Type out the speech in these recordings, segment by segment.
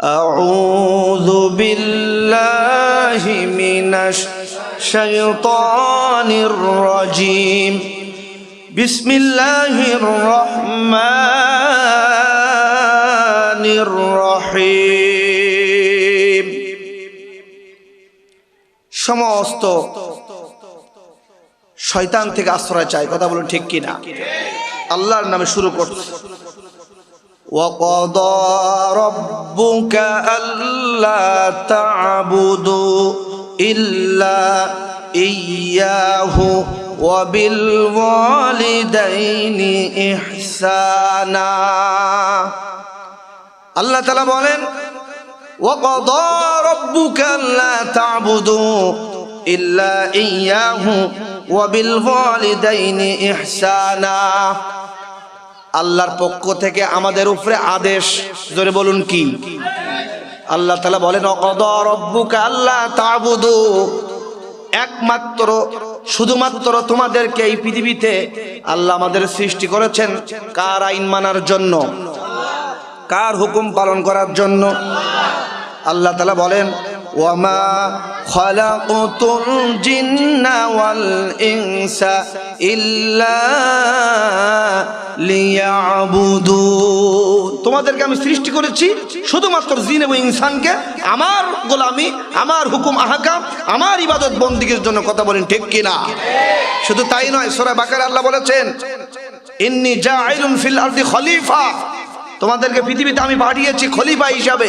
أعوذ بالله من الشيطان الرجيم بسم الله الرحمن الرحيم সমস্ত শয়তান থেকে আশ্রয় চাই কথা বলুন ঠিক কিনা আল্লাহর নামে শুরু করছে وقضى ربك ألا تعبدوا إلا إياه وبالوالدين إحسانا আল্লাহ তালা বলেন وقضى ربك ألا تعبدوا إلا إياه وبالوالدين إحسانا আল্লাহর পক্ষ থেকে আমাদের উপরে আদেশ। জোরে বলুন কি? আল্লাহ তালা বলেন অকদর রব্বুকা আল্লাহ তাবুদু। একমাত্র, শুধুমাত্র তোমাদেরকে এই পৃথিবীতে আল্লাহ আমাদের সৃষ্টি করেছেন কার আইন মানার জন্য? কার হুকুম পালন করার জন্য? আল্লাহ তালা বলেন, ওয়ামা খলাকুতুল জিন্না ওয়াল ইনসা। ইল্লা তোমাদেরকে আমি সৃষ্টি করেছি শুধুমাত্র জিন এবং ইনসানকে। আমার গোলামি, আমার হুকুম, আহকাম, আমার ইবাদত বন্দিগির জন্য কথা বলেন, ঠিক কিনা? শুধু তাই নয়, সোরা বাকার আল্লাহ বলেছেন, ইন্নি জাইলুন ফিল আরদি খলিফা। তোমাদেরকে পৃথিবীতে আমি পাঠিয়েছি খলিফা হিসাবে।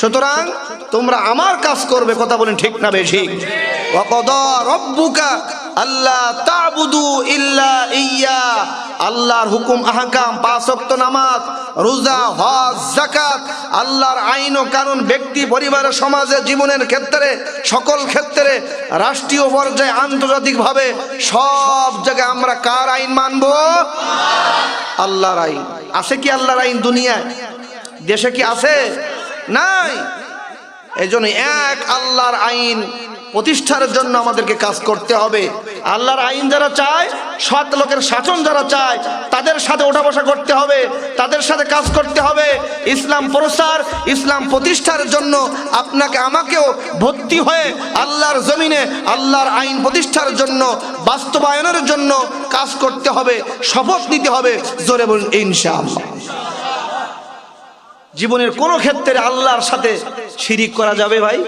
সুতরাং তোমরা আমার কাজ করবে, কথা বলেন, ঠিক না বেশি? রব্বুকা আল্লাহ তাবুদু ইল্লা ইয়া। আল্লাহর হুকুম, আহকাম, পাঁচ ওয়াক্ত নামাজ, রোজা, হজ, যাকাত, আল্লাহর আইন ও কানুন ব্যক্তি পরিবারের সমাজে, জীবনের ক্ষেত্রে, সকল ক্ষেত্রে, রাষ্ট্রীয় পর্যায়ে, আন্তর্জাতিকভাবে, সব জায়গায় আমরা কার আইন মানব? আল্লাহর আইন। আছে কি আল্লাহর আইন দুনিয়ায়? দেশে কি আছে? নাই। এই জন্য এক আল্লাহর আইন প্রতিষ্ঠার জন্য আমাদেরকে কাজ করতে হবে। আল্লাহর আইন যারা চায়, সৎ লোকের শাসন যারা চায়, তাদের সাথে ওঠা বসা করতে হবে, তাদের সাথে কাজ করতে হবে। ইসলাম প্রসার, ইসলাম প্রতিষ্ঠার জন্য আপনাকে আমাকেও ভর্তি হয়ে আল্লাহর জমিনে, আল্লাহর আইন প্রতিষ্ঠার জন্য, বাস্তবায়নের জন্য কাজ করতে হবে, শপথ নিতে হবে। জোরে বলুন, ইনশাআল্লাহ। জীবনের কোন ক্ষেত্রে আল্লাহর সাথে শিরিক করা যাবে ভাই?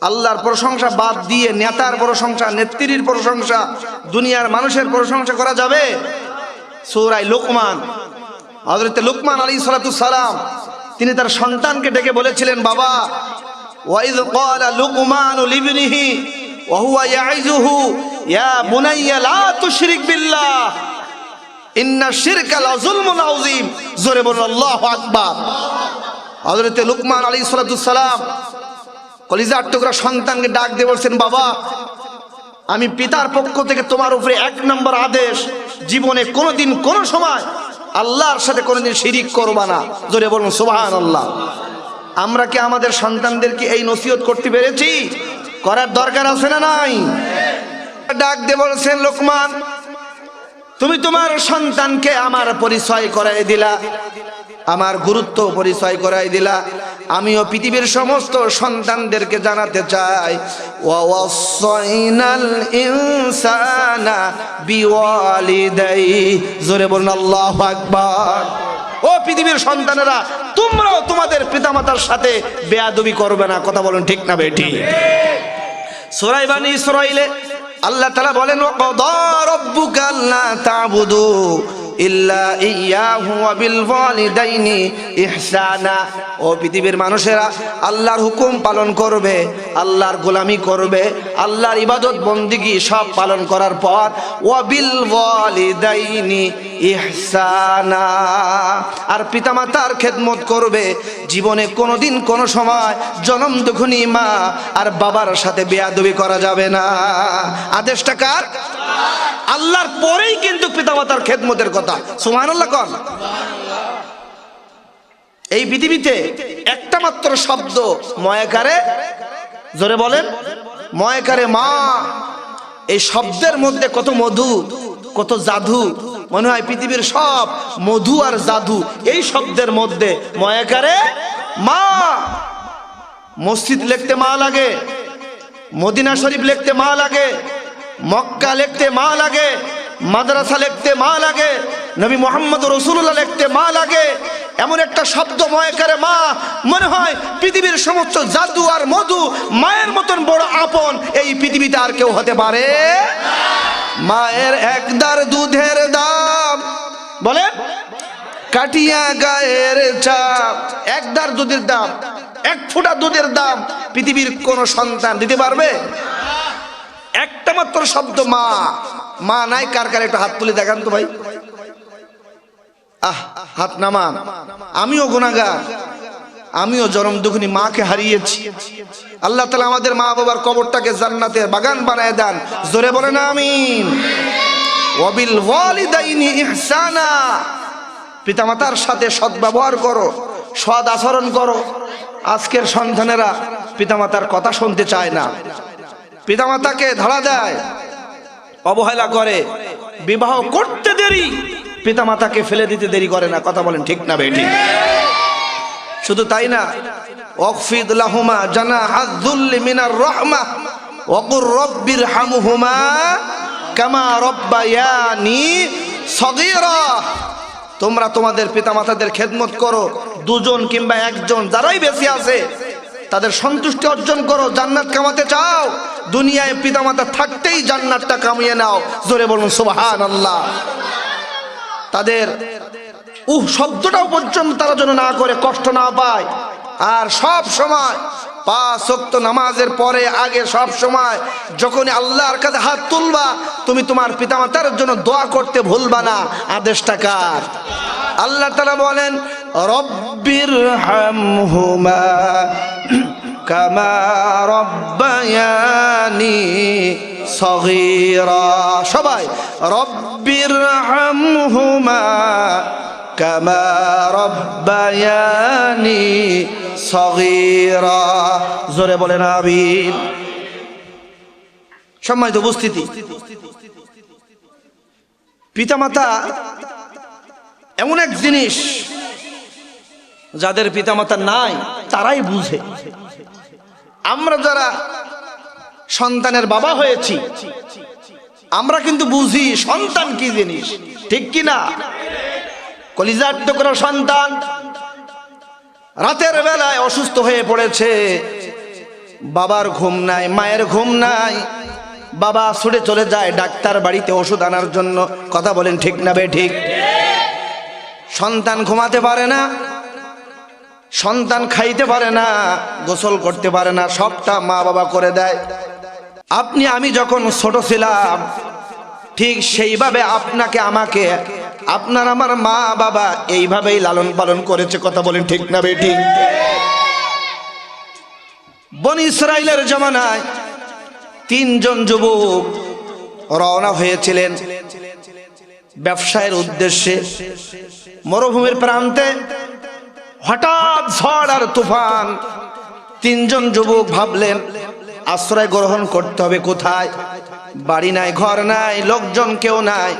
আল্লাহর প্রশংসা বাদ দিয়ে নেতার প্রশংসা, নেত্রীর প্রশংসা, দুনিয়ার মানুষের প্রশংসা করা যাবে? সৌরাই লোকমান। হজরত লোকমান আলী সালাম, তিনি তার সন্তানকে ডেকে বলেছিলেন, বাবা ওয়াইদ লুকমান লিবনিহি ইয়া বিল্লাহ জোরে সালাম কলিজার টুকরা সন্তানকে ডাক দিয়ে বলছেন, বাবা, আমি পিতার পক্ষ থেকে তোমার উপরে এক নম্বর আদেশ, জীবনে কোনোদিন, কোনো সময় আল্লাহর সাথে কোনোদিন শিরিক করবা না। জোরে বলুন সুবহান আল্লাহ আমরা কি আমাদের সন্তানদেরকে এই নসিহত করতে পেরেছি? করার দরকার আছে না নাই? ডাক দিয়ে বলছেন, লোকমান, তুমি তোমার সন্তানকে আমার পরিচয় করাই দিলা, আমার গুরুত্ব পরিচয় করাই দিলা আমিও পৃথিবীর সমস্ত সন্তানদেরকে জানাতে চাই। ওয়াসাইনাল ইনসানা বিওয়ালিদাই। জোরে বলুন, আল্লাহু আকবার। ও পৃথিবীর সন্তানেরা, তোমরাও তোমাদের পিতামাতার সাথে বেয়াদবি করবে না। কথা বলুন ঠিক না বেটি সোরাই বানি ইসরাইলে আল্লাহ তালা বলেন রব্বুকা আল্লাহ তাবুদু। ইল্লা ইয়াহু ওয়া বিল ওয়ালিদাইনি ইহসানা। ও পৃথিবীর মানুষেরা, আল্লাহর হুকুম পালন করবে, আল্লাহর গোলামি করবে, আল্লাহর ইবাদত বন্দিগি সব পালন করার পর ওয়া বিল ওয়ালিদাইনি ইহসানা। আর পিতামাতার খেদমত করবে, জীবনে কোনোদিন কোনো সময় জনম দুখুনি মা আর বাবার সাথে বেয়াদবি করা যাবে না। আদেশটা কার? আল্লাহর পরেই কিন্তু পিতামাতার খেদমতের কথা। সুমান আল্লাহ কন। এই পৃথিবীতে একটা মাত্র শব্দ ময়াকারে জোরে বলেন ময়াকারে মা, এই শব্দের মধ্যে কত মধু, কত জাদু, মনে হয় পৃথিবীর সব মধু আর জাদু, এই শব্দের মধ্যে ময়াকারে মা। মসজিদ লিখতে মা লাগে, মদিনা শরীফ লিখতে মা লাগে মক্কা লিখতে মা লাগে, মাদ্রাসা লিখতে মা লাগে, নবী মোহাম্মদ রসুল্লাহ লিখতে মা লাগে। এমন একটা শব্দ ময়কারে মা, মনে হয় পৃথিবীর সমস্ত জাদু আর মধু মায়ের মতন বড় আপন, এই পৃথিবীতে আর কেউ হতে পারে? মায়ের একদার দুধের দাম, বলেন, কাটিয়া গায়ের চাপ একদার দুধের দাম, এক ফোঁটা দুধের দাম, পৃথিবীর কোন সন্তান দিতে পারবে? একটা মাত্র শব্দ মা। মা নাই, কার কার একটা হাত তুলে দেখান তো ভাই। আহ, হাত নামান। আমিও গুণাগার আমিও জনম দুখনি মাকে হারিয়েছি। আল্লাহ তালা আমাদের মা বাবার কবরটাকে জান্নাতের বাগান বানায় দেন। জোরে বলে না আমিন। ওয়াবিল ওয়ালিদাইনি ইহসানা। পিতামাতার সাথে সদ্ব্যবহার করো সৎ আচরণ করো। আজকের সন্তানেরা পিতামাতার কথা শুনতে চায় না। পিতামাতাকে ধরা দেয়, অবহেলা করে, বিবাহ করতে দেরি, পিতামাতাকে ফেলে দিতে দেরি করে না। কথা বলেন ঠিক না বেটি শুধু তাই না জানা মিনার রাহমা হামহুমা কামা তোমরা তোমাদের পিতামাতাদের খেদমত করো, দুজন কিংবা একজন, যারাই বেশি আছে তাদের সন্তুষ্টি অর্জন করো, জান্নাত কামাতে চাও। দুনিয়ায় পিতামাতা থাকতেই জান্নাতটা কামিয়ে নাও। জোরে বলুন সুবহান আল্লাহ তাদের উহ শব্দটাও পর্যন্ত তারা যেন না করে, কষ্ট না পায়। আর সব সময় পাঁচ ওয়াক্ত নামাজের পরে, আগে সব সময় যখনই আল্লাহর কাছে হাত তুলবা, তুমি তোমার পিতামাতার জন্য দোয়া করতে ভুলবা না। আদেশটা কার? আল্লাহ তালা বলেন রব্বির হামহুমা কামা রব্বায়ানি সবাই, রব্বির হামহুমা কামা রব্বায়ানি সগীরা। জোরে বলেন আমিন। সম্মানিত উপস্থিতি, পিতামাতা, এমন এক জিনিস যাদের পিতামাতা নাই, তারাই বুঝে। আমরা যারা সন্তানের বাবা হয়েছি, আমরা কিন্তু বুঝি সন্তান কি জিনিস, ঠিক কি না? কলিজার টুকরো সন্তান রাতের বেলায় অসুস্থ হয়ে পড়েছে। বাবার ঘুম নাই, মায়ের ঘুম নাই। বাবা ছুটে চলে যায় ডাক্তার বাড়িতে ওষুধ আনার জন্য। কথা বলেন ঠিক না বে ঠিক? সন্তান ঘুমাতে পারে না। সন্তান খাইতে পারে না, গোসল করতে পারে না, সবটা মা বাবা করে দেয়। আপনি, আমি যখন ছোট ছিলাম, ঠিক সেইভাবে আপনাকে, আমাকে, আপনার আমার মা বাবা এইভাবেই লালন পালন করেছে, কথা বলেন ঠিক না বে, ঠিক? বন ইসরায়েলের জমানায় তিনজন যুবক রওনা হয়েছিলেন ব্যবসায়ের উদ্দেশ্যে। মরুভূমির প্রান্তে হঠাৎ ঝড় আর তুফান। তিনজন যুবক ভাবলেন, আশ্রয় গ্রহণ করতে হবে কোথায়? বাড়ি নাই, ঘর নাই, লোকজন কেউ নাই।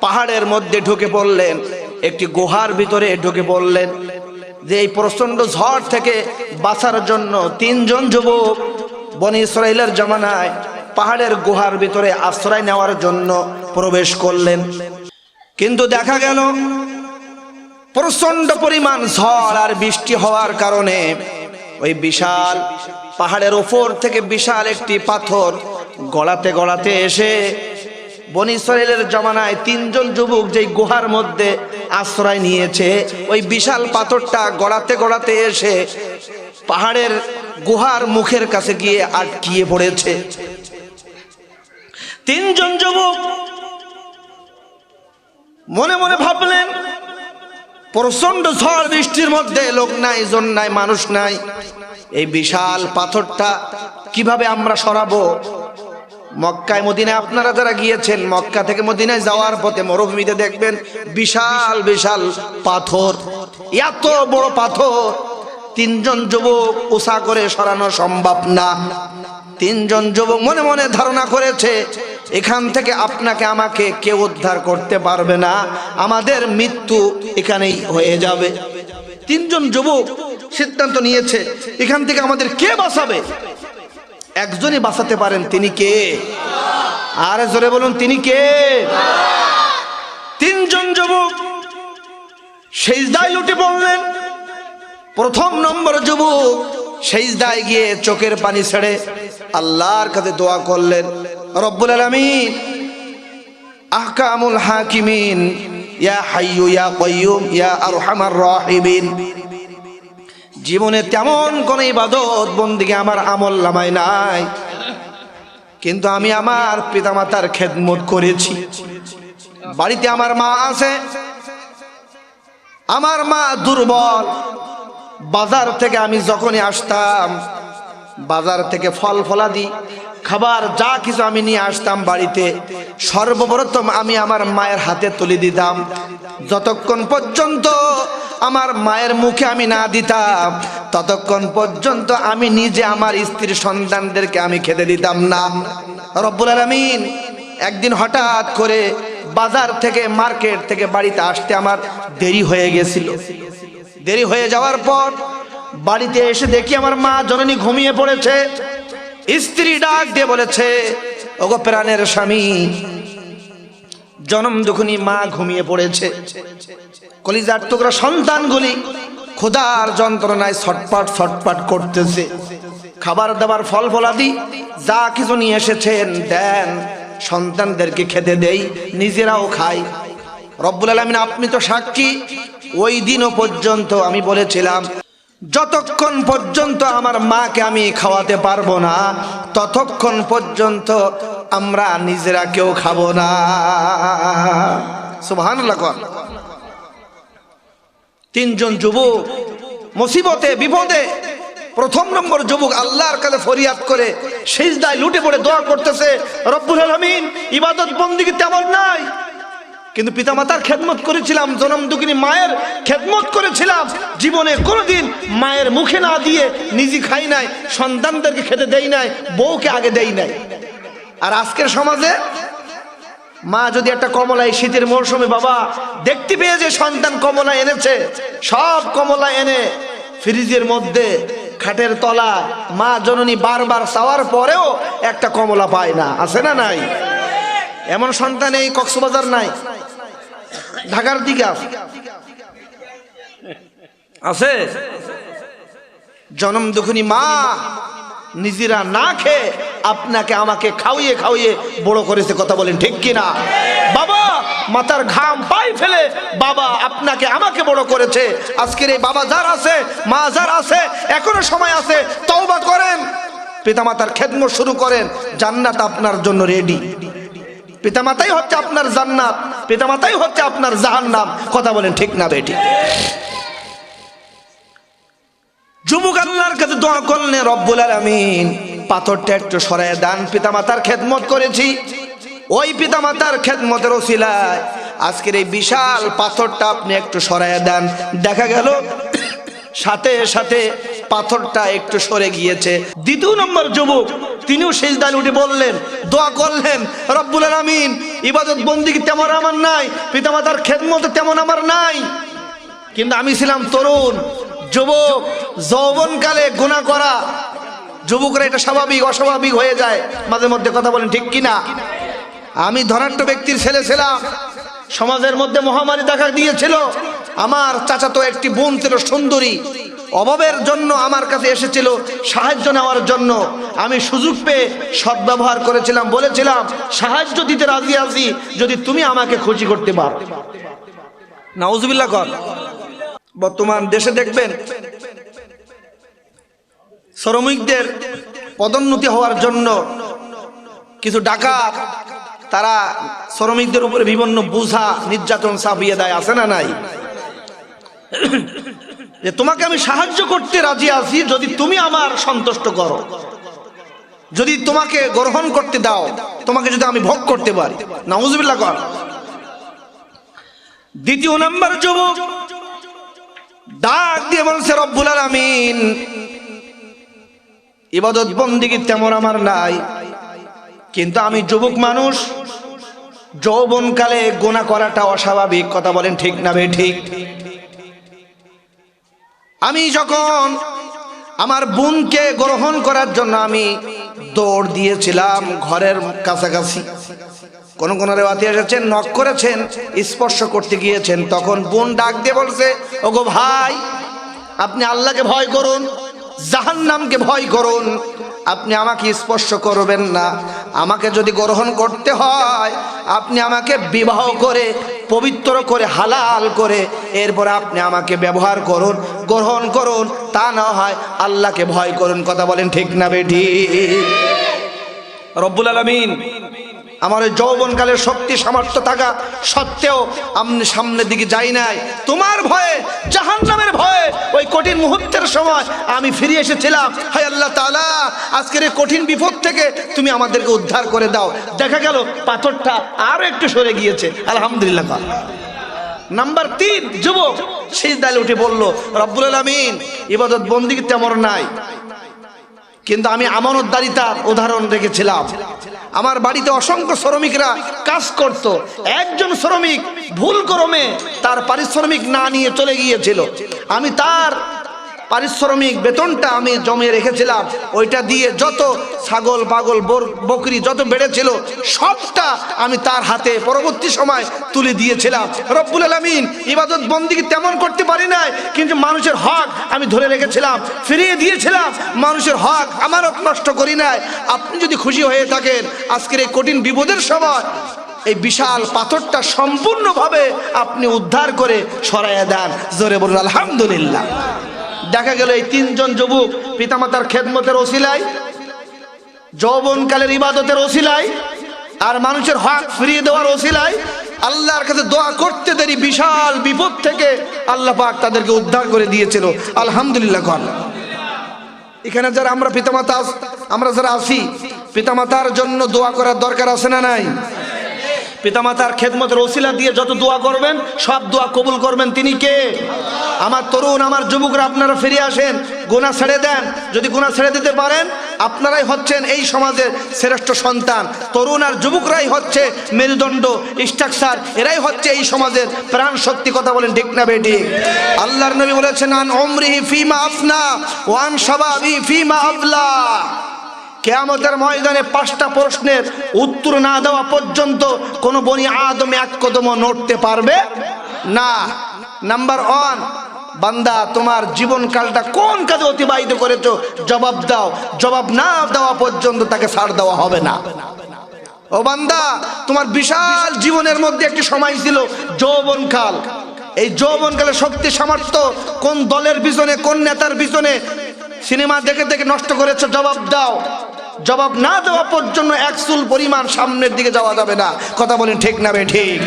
পাহাড়ের মধ্যে ঢুকে পড়লেন, একটি গুহার ভিতরে ঢুকে পড়লেন। যে এই প্রচণ্ড ঝড় থেকে বাঁচার জন্য তিনজন যুবক বনি ইসরায়েলের জমানায় পাহাড়ের গুহার ভিতরে আশ্রয় নেওয়ার জন্য প্রবেশ করলেন। কিন্তু দেখা গেল প্রচণ্ড পরিমাণ ঝড় আর বৃষ্টি হওয়ার কারণে ওই বিশাল পাহাড়ের ওপর থেকে বিশাল একটি পাথর গড়াতে গড়াতে এসে বনি জমানায় তিনজন যুবক যেই গুহার মধ্যে আশ্রয় নিয়েছে, ওই বিশাল পাথরটা গড়াতে গড়াতে এসে পাহাড়ের গুহার মুখের কাছে গিয়ে আটকিয়ে পড়েছে। তিনজন যুবক মনে মনে ভাবলেন প্রচণ্ড ঝড় বৃষ্টির মধ্যে লোক নাই, জন নাই, মানুষ নাই। এই বিশাল পাথরটা কীভাবে আমরা সরাবো? মক্কায়, মদিনায় আপনারা যারা গিয়েছেন, মক্কা থেকে মদিনায় যাওয়ার পথে মরুভূমিতে দেখবেন বিশাল বিশাল পাথর। এত বড় পাথর। তিনজন যুবক উষা করে সরানো সম্ভব না। তিনজন যুবক মনে মনে ধারণা করেছে এখান থেকে আপনাকে, আমাকে কেউ উদ্ধার করতে পারবে না। আমাদের মৃত্যু এখানেই হয়ে যাবে। তিনজন যুবক সিদ্ধান্ত নিয়েছে, এখান থেকে আমাদের কে বাঁচাবে? একজনই বাঁচাতে পারেন, তিনি কে? আর জোরে বলুন, তিনি কে? তিনজন যুবক সেই দায় লুটে পড়লেন। প্রথম নম্বর যুবক সেজদায় গিয়ে চোখের পানি ছেড়ে আল্লাহর কাছে দোয়া করলেন। রব্বুল আলামিন। আহকামুল হাকিমিন। ইয়া ইয়া ইয়া জীবনে তেমন কোন ইবাদত বন্দিকে আমার আমল নামায় নাই। কিন্তু আমি আমার পিতামাতার খেদমত করেছি। বাড়িতে আমার মা আছে। আমার মা দুর্বল। বাজার থেকে আমি যখনই আসতাম বাজার থেকে ফল ফলাদি, খাবার যা কিছু আমি নিয়ে আসতাম বাড়িতে, সর্বপ্রথম আমি আমার মায়ের হাতে তুলে দিতাম। যতক্ষণ পর্যন্ত আমার মায়ের মুখে আমি না দিতাম, ততক্ষণ পর্যন্ত আমি নিজে আমার স্ত্রীর সন্তানদেরকে আমি খেতে দিতাম না। রব্বুল আলমিন একদিন হঠাৎ করে বাজার থেকে, মার্কেট থেকে বাড়িতে আসতে আমার দেরি হয়ে গেছিল। দেরি হয়ে যাওয়ার পর বাড়িতে এসে দেখি আমার মা জননী ঘুমিয়ে পড়েছে। স্ত্রী ডাক দিয়ে বলেছে, ওগো প্রাণের স্বামী, জনম দুখুনি মা ঘুমিয়ে পড়েছে, কলিজার টুকরা সন্তানগুলি ক্ষুধার যন্ত্রণায় ছটপাট ছটপাট করতেছে। খাবার দাবার ফল ফলাদি যা কিছু নিয়ে এসেছেন, দেন সন্তানদেরকে খেতে দেই, নিজেরাও খাই। রব্বুল আলমিন, আপনি তো সাক্ষী, ওই দিনও পর্যন্ত আমি বলেছিলাম যতক্ষণ পর্যন্ত আমার মাকে আমি খাওয়াতে পারব না, ততক্ষণ পর্যন্ত আমরা নিজেরা কেউ খাব না। সুবহান তিনজন যুবক মুসিবতে, বিপদে, প্রথম নম্বর যুবক আল্লাহর কাছে ফরিয়াদ করে সেজদায় লুটে পড়ে দোয়া করতেছে, রব্বুল আলমিন, ইবাদত বন্দিকে তেমন নাই কিন্তু পিতামাতার খেদমত করেছিলাম, জনম দুঃখিনী মায়ের খেদমত করেছিলাম। জীবনে কোনোদিন মায়ের মুখে না দিয়ে নিজে খাই নাই, সন্তানদেরকে খেতে দেই নাই, বউকে আগে দেই নাই। আর আজকের সমাজে মা যদি একটা কমলা এই শীতের মৌসুমে, বাবা, দেখতে পেয়ে যে সন্তান কমলা এনেছে, সব কমলা এনে ফ্রিজের মধ্যে, খাটের তলা মা জননী বারবার চাওয়ার পরেও একটা কমলা পায় না। আছে না নাই? এমন সন্তান এই কক্সবাজার নাই। ঢাকার দিকে আছে আছে? জনম দুখুনি মা নিজেরা না খেয়ে আপনাকে আমাকে খাওয়িয়ে খাওয়িয়ে বড় করেছে কথা বলেন ঠিক কিনা? বাবা মাথার ঘাম পাই ফেলে বাবা আপনাকে আমাকে বড় করেছে। আজকের এই বাবা যার আছে মা যার আছে এখনও সময় আছে তওবা করেন। পিতামাতার খেদমত শুরু করেন জান্নাত আপনার জন্য রেডি পিতামাতাই হচ্ছে আপনার জান্নাত, পিতামাতাই হচ্ছে আপনার জাহান্নাম। কথা বলেন ঠিক না বেটি যুবক আল্লাহর কাছে দোয়া করলেন, রব্বুল আলামিন পাথরটা একটু সরায় দান, পিতামাতার খেদমত করেছি। ওই পিতামাতার খেদমতের ওসিলায় আজকের এই বিশাল পাথরটা আপনি একটু সরায় দেন। দেখা গেল, সাথে সাথে পাথরটা একটু সরে গিয়েছে। দ্বিতীয় নম্বর যুবক, তিনিও দান উঠে বললেন, দোয়া করলেন, রব্বুল আলামিন, ইবাদত বন্দি তেমন আমার নাই, পিতামাতার খেদমত তেমন আমার নাই। কিন্তু আমি ছিলাম তরুণ। যুবক, যৌবনকালে গুণা করা, যুবকরা এটা স্বাভাবিক, অস্বাভাবিক হয়ে যায়। মাঝে মধ্যে কথা বলেন, ঠিক কিনা? আমি ধনাঢ্য ব্যক্তির ছেলে ছিলাম। সমাজের মধ্যে মহামারী দেখা দিয়েছিল। আমার চাচাতো একটি বোন ছিল সুন্দরী। অভাবের জন্য আমার কাছে এসেছিল, সাহায্য নেওয়ার জন্য। আমি সুযোগ পেয়ে সদ্ব্যবহার করেছিলাম, বলেছিলাম, সাহায্য দিতে রাজি আছি, যদি তুমি আমাকে খুশি করতে পারো। নাউজুবিল্লাহ কর। বর্তমান দেশে দেখবেন, শ্রমিকদের পদোন্নতি হওয়ার জন্য কিছু ডাকাত তারা শ্রমিকদের উপরে বিভিন্ন বোঝা, নির্যাতন চাপিয়ে দেয়, আছে না নাই? যে তোমাকে আমি সাহায্য করতে রাজি আছি যদি তুমি আমার সন্তুষ্ট করো। যদি তোমাকে গ্রহণ করতে দাও, তোমাকে যদি আমি ভোগ করতে পারি। নাউজুবিল্লাহ কর। দ্বিতীয় নাম্বার যুবক, ডাক দিয়ে বলছে, রব্বুল আলামিন, ইবাদত বন্দিগি তেমন আমার নাই। কিন্তু আমি যুবক মানুষ, যৌবনকালে গোনা করাটা অস্বাভাবিক। কথা বলেন ঠিক না বে ঠিক। আমি যখন আমার বোনকে গ্রহণ করার জন্য আমি দৌড় দিয়েছিলাম ঘরের কাছাকাছি, কোন কোন রেওয়াতি এসেছেন নক করেছেন, স্পর্শ করতে গিয়েছেন, তখন বোন ডাক দিয়ে বলছে ও গো ভাই, আপনি আল্লাহকে ভয় করুন, জাহান্নামকে ভয় করুন আপনি আমাকে স্পর্শ করবেন না। আমাকে যদি গ্রহণ করতে হয়, আপনি আমাকে বিবাহ করে, পবিত্র করে, হালাল করে, এরপর আপনি আমাকে ব্যবহার করুন, গ্রহণ করুন, তা না হয় আল্লাহকে ভয় করুন। কথা বলেন ঠিক না বেটি রব্বুল আলমিন আমার ওই যৌবনকালের শক্তি, সামর্থ্য থাকা সত্ত্বেও আমি সামনের দিকে যাই নাই। তোমার ভয়ে জাহান নামের ভয়ে ওই কঠিন মুহূর্তের সময় আমি ফিরে এসেছিলাম। হায় আল্লাহ তালা আজকের এই কঠিন বিপদ থেকে তুমি আমাদেরকে উদ্ধার করে দাও। দেখা গেল, পাথরটা আরও একটু সরে গিয়েছে। আলহামদুলিল্লাহ। নাম্বার তিন, যুবক, সেই দালে উঠে বলল, রব্বুল আলমিন, ইবাদত বন্দি তেমন নাই। কিন্তু আমি আমানতদারিতার উদাহরণ রেখেছিলাম। আমার বাড়িতে অসংখ্য শ্রমিকরা কাজ করত। একজন শ্রমিক ভুল ক্রমে তার পারিশ্রমিক না নিয়ে চলে গিয়েছিল। আমি তার পারিশ্রমিক বেতনটা আমি জমিয়ে রেখেছিলাম। ওইটা দিয়ে যত ছাগল, পাগল বকরি যত বেড়েছিল, সবটা আমি তার হাতে পরবর্তী সময় তুলে দিয়েছিলাম। রব্বুল আলমিন ইবাদত বন্দিকে তেমন করতে পারি নাই, কিন্তু মানুষের হক আমি ধরে রেখেছিলাম, ফিরিয়ে দিয়েছিলাম। মানুষের হক আমারও নষ্ট করি নাই। আপনি যদি খুশি হয়ে থাকেন, আজকের এই কঠিন বিপদের সময় এই বিশাল পাথরটা সম্পূর্ণভাবে আপনি উদ্ধার করে সরাইয়া দেন। জোরে বলুন, আলহামদুলিল্লাহ। দেখা গেল এই তিনজন যুবক পিতামাতার খেদমতের ওসিলায়, যৌবনকালের ইবাদতের ওসিলায়, আর মানুষের হক ফিরিয়ে দেওয়ার ওসিলায়। আল্লাহর কাছে দোয়া করতে দেরি, বিশাল বিপদ থেকে আল্লাহ পাক তাদেরকে উদ্ধার করে দিয়েছিল। আলহামদুলিল্লাহ, কন এখানে যারা আমরা পিতামাতা আমরা যারা আছি, পিতামাতার জন্য দোয়া করার দরকার আছে না নাই? পিতামাতার খেদমতের ওসিলা দিয়ে যত দোয়া করবেন, সব দোয়া কবুল করবেন। তিনি কে? আমার তরুণ, আমার যুবকরা, আপনারা ফিরে আসেন গোনা ছেড়ে দেন। যদি গোনা ছেড়ে দিতে পারেন, আপনারাই হচ্ছেন এই সমাজের শ্রেষ্ঠ সন্তান। তরুণ আর যুবকরাই হচ্ছে মেরুদণ্ড, স্ট্রাকচার, এরাই হচ্ছে এই সমাজের প্রাণ শক্তি, কথা বলেন ঠিক না বেটি আল্লাহর নবী বলেছেন, আন অমরিহি ফিমা আফনা ওয়ান সাবাবি ফিমা আবলা কেয়ামতের ময়দানে পাঁচটা প্রশ্নের উত্তর না দেওয়া পর্যন্ত কোন বনি আদমে এক কদম নড়তে পারবে? না। নাম্বার ওয়ান বান্দা, তোমার জীবনকালটা কোন কাজে অতিবাহিত করেছ? জবাব দাও। জবাব না দেওয়া পর্যন্ত তাকে ছাড় দেওয়া হবে না। ও বান্দা, তোমার বিশাল জীবনের মধ্যে একটি সময় ছিল যৌবনকাল এই যৌবনকালে শক্তি, সামর্থ্য কোন দলের পিছনে, কোন নেতার পিছনে? সিনেমা দেখে দেখে নষ্ট করেছ, জবাব দাও। জবাব না দেওয়া পর্যন্ত এক চুল পরিমাণ সামনের দিকে যাওয়া যাবে না। কথা বলেন ঠিক না বে ঠিক।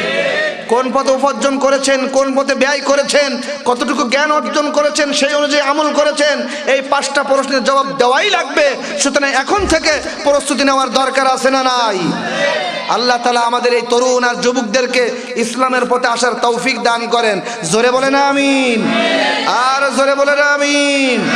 কোন পথে উপার্জন করেছেন, কোন পথে ব্যয় করেছেন, কতটুকু জ্ঞান অর্জন করেছেন, সেই অনুযায়ী আমল করেছেন, এই পাঁচটা প্রশ্নের জবাব দেওয়াই লাগবে। সুতরাং এখন থেকে প্রস্তুতি নেওয়ার দরকার আছে না নাই? আল্লাহ তালা আমাদের এই তরুণ আর যুবকদেরকে ইসলামের পথে আসার তৌফিক দান করেন। জোরে বলে না আমিন। আর জোরে বলে না আমিন।